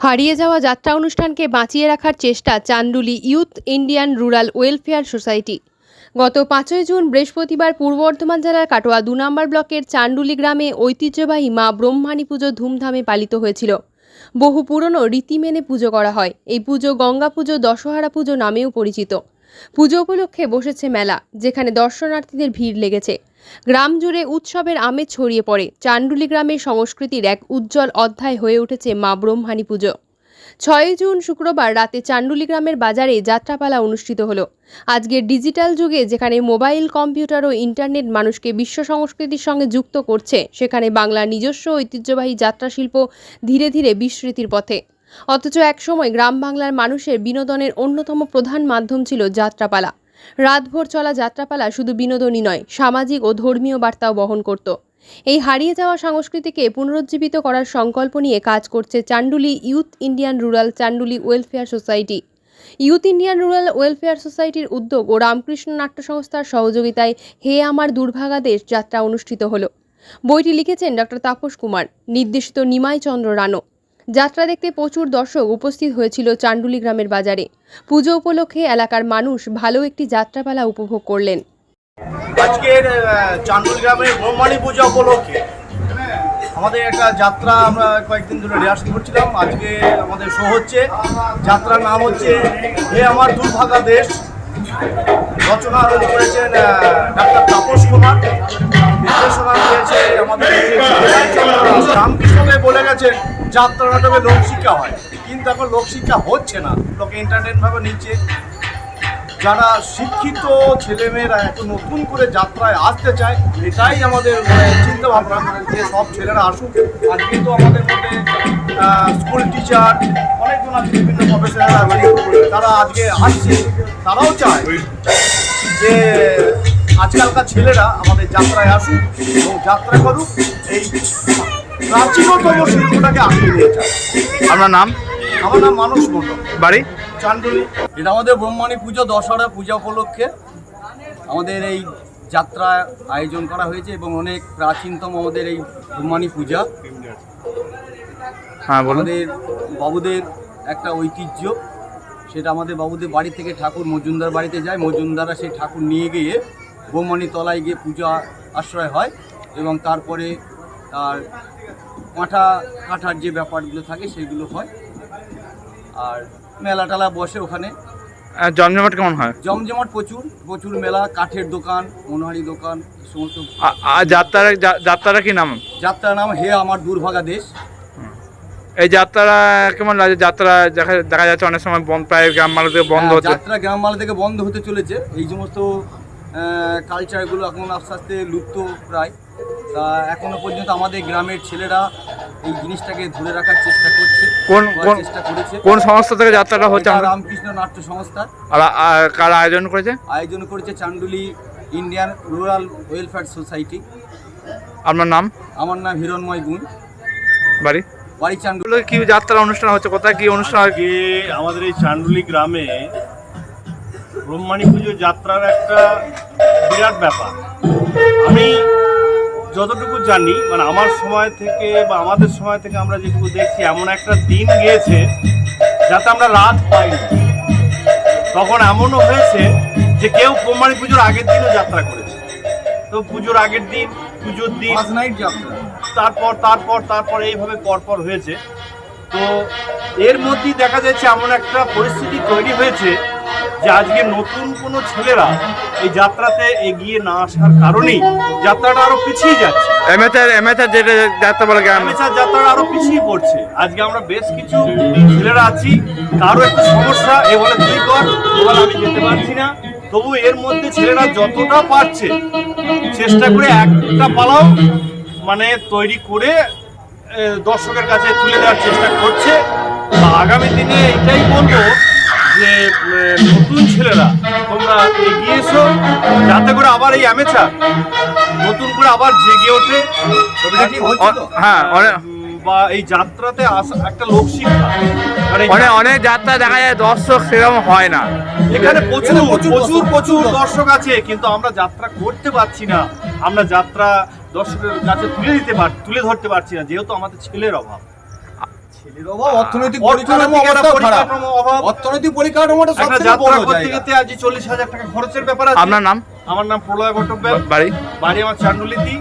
হারিয়ে যাওয়া যাত্রা অনুষ্ঠানকে বাঁচিয়ে রাখার চেষ্টা Chanduli youth Indian rural welfare society. গত পাঁচই জুন বৃহস্পতিবার পূর্ব বর্ধমান জেলার কাটোয়া দু নম্বর ব্লকের চান্ডুলি গ্রামে ঐতিহ্যবাহী মা ব্রহ্মাণী পুজো ধুমধামে পালিত হয়েছিল। বহু পুরনো রীতি মেনে পুজো করা হয়। এই পুজো গঙ্গা পুজো, দশহরা পুজো নামেও পরিচিত। পুজো উপলক্ষে বসেছে মেলা, যেখানে দর্শনার্থীদের ভিড় লেগেছে। গ্রাম জুড়ে উৎসবের আমেজ ছড়িয়ে পড়ে। চান্ডুলি গ্রামের সংস্কৃতির এক উজ্জ্বল অধ্যায় হয়ে উঠেছে মা ব্রহ্মাণী পুজো। ছয়ই জুন শুক্রবার রাতে চান্ডুলি গ্রামের বাজারে যাত্রাপালা অনুষ্ঠিত হলো। আজকের ডিজিটাল যুগে যেখানে মোবাইল, কম্পিউটার ও ইন্টারনেট মানুষকে বিশ্ব সংস্কৃতির সঙ্গে যুক্ত করছে, সেখানে বাংলার নিজস্ব ঐতিহ্যবাহী যাত্রা শিল্প ধীরে ধীরে বিস্মৃতির পথে। অথচ একসময় গ্রাম বাংলার মানুষের বিনোদনের অন্যতম প্রধান মাধ্যম ছিল যাত্রাপালা। রাতভর চলা যাত্রাপালা শুধু বিনোদনই নয়, সামাজিক ও ধর্মীয় বার্তাও বহন করত। এই হারিয়ে যাওয়া সংস্কৃতিকে পুনরুজ্জীবিত করার সংকল্প নিয়ে কাজ করছে Chanduli youth Indian rural Chanduli welfare society. Youth Indian rural welfare সোসাইটির উদ্যোগ ও রামকৃষ্ণ নাট্য সংস্থার সহযোগিতায় হে আমার দুর্ভাগা দেশ যাত্রা অনুষ্ঠিত হলো। বইটি লিখেছেন ডক্টর তাপস কুমার, নির্দেশিত নিমাই চন্দ্র রানো। যাত্রা দেখতে প্রচুর দর্শক উপস্থিত হয়েছিল চান্ডুলি গ্রামের বাজারে। পুজো উপলক্ষে এলাকার মানুষ ভালো একটি যাত্রাপালা উপভোগ করলেন। আজকের আহ, গ্রামের ব্রহ্মাণী পূজা উপলক্ষে আমাদের একটা যাত্রা আমরা কয়েকদিন ধরে রিহার্সাল করছিলাম। আজকে আমাদের শো হচ্ছে। যাত্রার নাম হচ্ছে হে আমার দুর্ভাগা দেশ। রচনা করেছেন ডাক্তার তাপস কুমার। নির্দেশনা দিয়েছে আমাদের রামকৃষ্ণকে বলে গেছেন, যাত্রা নাটকে লোকশিক্ষা হয়। কিন্তু এখন লোকশিক্ষা হচ্ছে না। লোকে ইন্টারনেটভাবে নিচ্ছে। যারা শিক্ষিত ছেলেমেয়েরা এখন নতুন করে যাত্রায় আসতে চায়, এটাই আমাদের চিন্তা ভাবনা যে সব ছেলেরা আসুক, আর কিন্তু আমাদের মধ্যে স্কুল টিচার অনেকজন আছে, বিভিন্ন প্রফেসর তারা আজকে আসছে, তারাও চায় যে আজকালকার ছেলেরা আমাদের যাত্রায় আসুক এবং যাত্রা করুক এই প্রাচীনতম শিল্পটাকে নিয়ে চায় আপনার নাম? আমার নাম মানুষ মণ্ডল। বাড়ি? চান্ডুলি। এটা আমাদের ব্রহ্মাণী পুজো দশহরা পূজা উপলক্ষে আমাদের এই যাত্রা আয়োজন করা হয়েছে এবং অনেক প্রাচীনতম আমাদের এই ব্রহ্মাণী পূজা। হ্যাঁ আমাদের বাবুদের একটা ঐতিহ্য সেটা আমাদের বাবুদের বাড়ি থেকে ঠাকুর মজুমদার বাড়িতে যায়। মজুমদাররা সেই ঠাকুর নিয়ে গিয়ে তলায় গিয়ে পূজা আশ্রয় হয় এবং তারপরে তার কাঁঠা কাঁঠার যে ব্যাপারগুলো থাকে সেগুলো হয়। আর মেলা টেলা বসে ওখানে। জমজমাট কেমন হয়? জমজমাট প্রচুর প্রচুর মেলা কাঠের দোকান মনোহারি দোকান সমস্ত। যাত্রার যা- কি নাম? যাত্রার নাম হে আমার দুর্ভাগা দেশ। এই যাত্রা কেমন লাগে? যাত্রা দেখা যাচ্ছে অনেক সময় বন্ধ প্রায় গ্রাম বাংলা থেকে বন্ধ হ্যাঁ, হচ্ছে যাত্রা গ্রামবাংলা থেকে বন্ধ হতে চলেছে। এই সমস্ত কালচারগুলো এখন আস্তে আস্তে লুপ্ত প্রায়। তা এখনও পর্যন্ত আমাদের গ্রামের ছেলেরা এই জিনিসটাকে ধরে রাখার চেষ্টা করছে কোন- কোন- চেষ্টা করেছে। কোন সংস্থা থেকে যাত্রাটা হচ্ছে? রামকৃষ্ণ নাট্য সংস্থা। আর কারা আয়োজন করেছে? আয়োজন করেছে Chanduli Indian rural welfare society আপনার নাম? আমার নাম হিরণময় গুণ। বাড়ি? বাড়ি চান্ডুলি। কি যাত্রা অনুষ্ঠান হচ্ছে? কোথায় কি অনুষ্ঠান আমাদের এই চান্ডুলি গ্রামে ব্রহ্মাণী পুজো যাত্রার একটা বিরাট ব্যাপার। আমি যতটুকু জানি মানে আমার সময় থেকে বা আমাদের সময় থেকে আমরা যেটুকু দেখছি এমন একটা দিন গিয়েছে যাতে আমরা রাত পাইনি। তখন এমনও হয়েছে যে কেউ ব্রহ্মাণী পুজোর আগের দিনও যাত্রা করেছে। তো পুজোর আগের দিন পুজোর দিন নাইট যাত্রা। তারপর তারপর তারপর এইভাবে পরপর হয়েছে। তো এর মধ্যেই দেখা যাচ্ছে এমন একটা পরিস্থিতি তৈরি হয়েছে যে আজকে নতুন কোনো ছেলেরা এই যাত্রাতে এগিয়ে না আসার কারণেই যাত্রাটা আরও পিছিয়ে যাচ্ছে। এমএচআর এমএচআর যেটা যাত্রা বলে আমেচার যাত্রাটা আরও পিছিয়ে পড়ছে। আজকে আমরা বেশ কিছু ছেলেরা আছি। কারও একটু সমস্যা এ বলে তুই কর বলে আমি যেতে পারছি না। তবু এর মধ্যে ছেলেরা যতটা পারছে চেষ্টা করে একটা পালাও মানে তৈরি করে দর্শকের কাছে তুলে দেওয়ার চেষ্টা করছে। আগামী দিনে এটাই বলব যে নতুন ছেলেরা তোমরা এগিয়ে এসো যাতে করে আবার এই অ্যামেচার নতুন করে আবার জেগে ওঠে। হ্যাঁ অনেক বা এই যাত্রাতে আসা একটা লোকশিক্ষা মানে অনেক যাত্রা দেখা যায় দর্শক সেরকম হয় না। এখানে প্রচুর প্রচুর প্রচুর দর্শক, প্রচুর প্রচুর দর্শক আছে কিন্তু আমরা যাত্রা করতে পারছি না। আমরা যাত্রা দর্শকের কাছে তুলে দিতে পার তুলে ধরতে পারছি না যেহেতু আমাদের ছেলের অভাব। ছেলের অভাব অর্থনৈতিক অর্থনৈতিক পরিকাঠামো অভাব। পরিকাঠামোটা বড় জায়গা। আজ টাকা খরচের ব্যাপার আছে। আপনার নাম? আমার নাম প্রলয় বাড়ি? বাড়ি আমার চান্ডুলিতি।